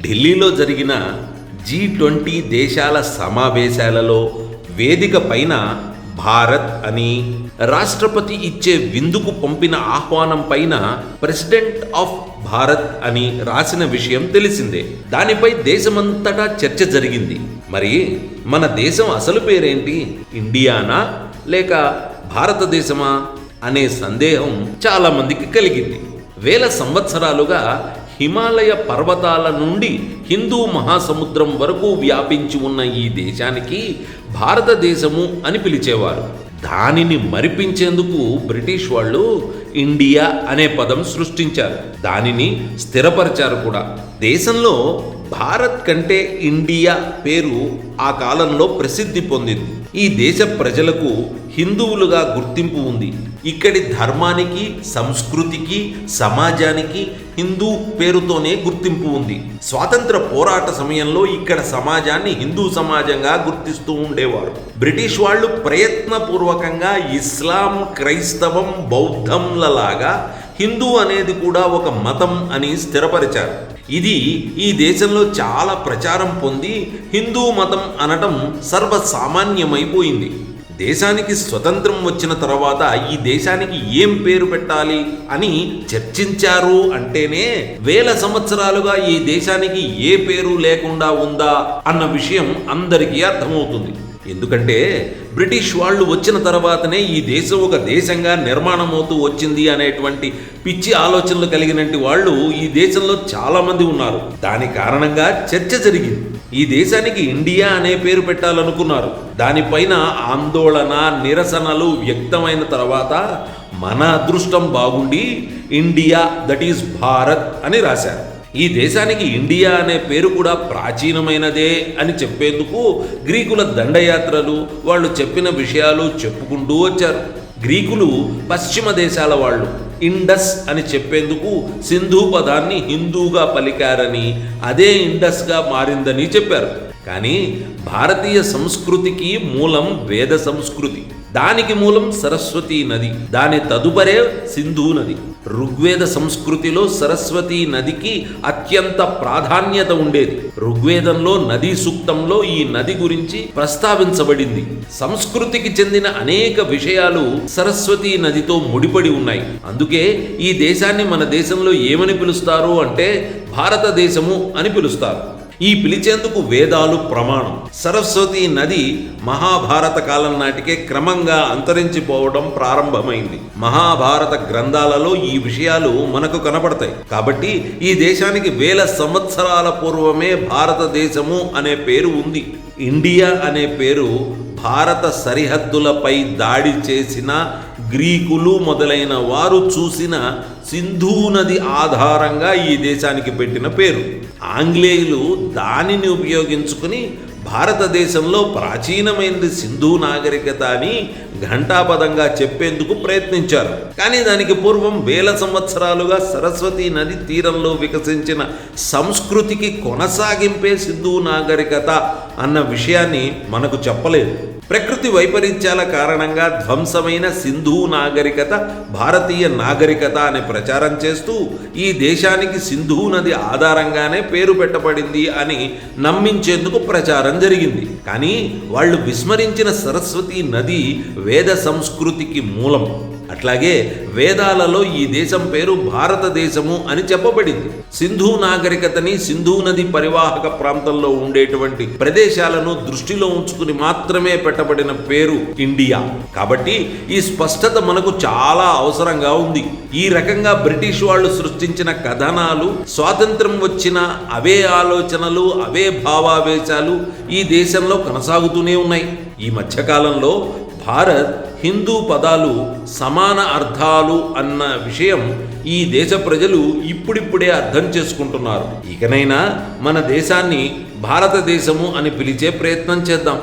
ఢిల్లీలో జరిగిన G twenty దేశాల సమావేశాలలో వేదిక పైన భారత్ అని రాష్ట్రపతి ఇచ్చే విందుకు పంపిన ఆహ్వానం పైన ప్రెసిడెంట్ ఆఫ్ భారత్ అని రాసిన విషయం తెలిసిందే. దానిపై దేశమంతటా చర్చ జరిగింది. మరి మన దేశం అసలు పేరేంటి? ఇండియానా? లేక భారతదేశమా? అనే సందేహం చాలా మందికి కలిగింది. వేల సంవత్సరాలుగా హిమాలయ పర్వతాల నుండి హిందూ మహాసముద్రం వరకు వ్యాపించి ఉన్న ఈ దేశానికి భారతదేశము అని పిలిచేవారు. దానిని మరిపించేందుకు బ్రిటిష్ వాళ్ళు ఇండియా అనే పదం సృష్టించారు. దానిని స్థిరపరిచారు కూడా. దేశంలో భారత్ కంటే ఇండియా పేరు ఆ కాలంలో ప్రసిద్ధి పొందింది. ఈ దేశ ప్రజలకు హిందువులుగా గుర్తింపు ఉంది. ఇక్కడి ధర్మానికి సంస్కృతికి సమాజానికి హిందూ పేరుతోనే గుర్తింపు ఉంది. స్వాతంత్ర పోరాట సమయంలో ఇక్కడ సమాజాన్ని హిందూ సమాజంగా గుర్తిస్తూ ఉండేవారు. బ్రిటిష్ వాళ్ళు ప్రయత్నపూర్వకంగా ఇస్లాం క్రైస్తవం బౌద్ధంలలాగా హిందూ అనేది కూడా ఒక మతం అని స్థిరపరిచారు. ఇది ఈ దేశంలో చాలా ప్రచారం పొంది హిందూ మతం అనటం సర్వసామాన్యమైపోయింది. దేశానికి స్వతంత్రం వచ్చిన తర్వాత ఈ దేశానికి ఏం పేరు పెట్టాలి అని చర్చించారు అంటేనే వేల సంవత్సరాలుగా ఈ దేశానికి ఏ పేరు లేకుండా ఉందా అన్న విషయం అందరికీ అర్థమవుతుంది. ఎందుకంటే బ్రిటిష్ వాళ్ళు వచ్చిన తర్వాతనే ఈ దేశం ఒక దేశంగా నిర్మాణం అవుతూ వచ్చింది అనేటువంటి పిచ్చి ఆలోచనలు కలిగినటువంటి వాళ్ళు ఈ దేశంలో చాలామంది ఉన్నారు. దాని కారణంగా చర్చ జరిగింది. ఈ దేశానికి ఇండియా అనే పేరు పెట్టాలనుకున్నారు. దానిపైన ఆందోళన నిరసనలు వ్యక్తమైన తర్వాత మన అదృష్టం బాగుండి ఇండియా దట్ ఈస్ భారత్ అని రాశారు. ఈ దేశానికి ఇండియా అనే పేరు కూడా ప్రాచీనమైనదే అని చెప్పేందుకు గ్రీకుల దండయాత్రలు వాళ్ళు చెప్పిన విషయాలు చెప్పుకుంటూ వచ్చారు. గ్రీకులు పశ్చిమ దేశాల వాళ్ళు. ఇండస్ అని చెప్పేందుకు సింధు పదాన్ని హిందూగా పలికారని అదే ఇండస్గా మారిందని చెప్పారు. కానీ భారతీయ సంస్కృతికి మూలం వేద సంస్కృతి. దానికి మూలం సరస్వతీ నది. దాని తదుపరే సింధు నది. ఋగ్వేద సంస్కృతిలో సరస్వతీ నదికి అత్యంత ప్రాధాన్యత ఉండేది. ఋగ్వేదంలో నదీ సూక్తంలో ఈ నది గురించి ప్రస్తావించబడింది. సంస్కృతికి చెందిన అనేక విషయాలు సరస్వతీ నదితో ముడిపడి ఉన్నాయి. అందుకే ఈ దేశాన్ని మన దేశంలో ఏమని పిలుస్తారు అంటే భారతదేశము అని పిలుస్తారు. ఈ పిలిచేందుకు వేదాలు ప్రమాణం. సరస్వతి నది మహాభారత కాలం నాటికే క్రమంగా అంతరించిపోవడం ప్రారంభమైంది. మహాభారత గ్రంథాలలో ఈ విషయాలు మనకు కనపడతాయి. కాబట్టి ఈ దేశానికి వేల సంవత్సరాల పూర్వమే భారతదేశము అనే పేరు ఉంది. ఇండియా అనే పేరు భారత సరిహద్దులపై దాడి చేసిన గ్రీకులు మొదలైన వారు చూసిన సింధూ నది ఆధారంగా ఈ దేశానికి పెట్టిన పేరు. ఆంగ్లేయులు దానిని ఉపయోగించుకుని భారతదేశంలో ప్రాచీనమైనది సింధు నాగరికత అని ఘంటాపదంగా చెప్పేందుకు ప్రయత్నించారు. కానీ దానికి పూర్వం వేల సంవత్సరాలుగా సరస్వతి నది తీరంలో వికసించిన సంస్కృతికి కొనసాగింపే సింధు నాగరికత అన్న విషయాన్ని మనకు చెప్పలేదు. ప్రకృతి వైపరీత్యాల కారణంగా ధ్వంసమైన సింధు నాగరికత భారతీయ నాగరికత అనే ప్రచారం చేస్తూ ఈ దేశానికి సింధు నది ఆధారంగానే పేరు పెట్టబడింది అని నమ్మించేందుకు ప్రచారం జరిగింది. కానీ వాళ్ళు విస్మరించిన సరస్వతి నది వేద సంస్కృతికి మూలం. అట్లాగే వేదాలలో ఈ దేశం పేరు భారతదేశము అని చెప్పబడింది. సింధు నాగరికతని సింధు నది పరివాహక ప్రాంతంలో ఉండేటువంటి ప్రదేశాలను దృష్టిలో ఉంచుకుని మాత్రమే పెట్టబడిన పేరు ఇండియా. కాబట్టి ఈ స్పష్టత మనకు చాలా అవసరంగా ఉంది. ఈ రకంగా బ్రిటిష్ వాళ్ళు సృష్టించిన కథనాలు స్వాతంత్రం వచ్చిన అవే ఆలోచనలు అవే భావావేశాలు ఈ దేశంలో కొనసాగుతూనే ఉన్నాయి. ఈ మధ్యకాలంలో భారత్ హిందూ పదాలు సమాన అర్థాలు అన్న విషయం ఈ దేశ ప్రజలు ఇప్పుడిప్పుడే అర్థం చేసుకుంటున్నారు. ఇకనైనా మన దేశాన్ని భారతదేశము అని పిలిచే ప్రయత్నం చేద్దాం.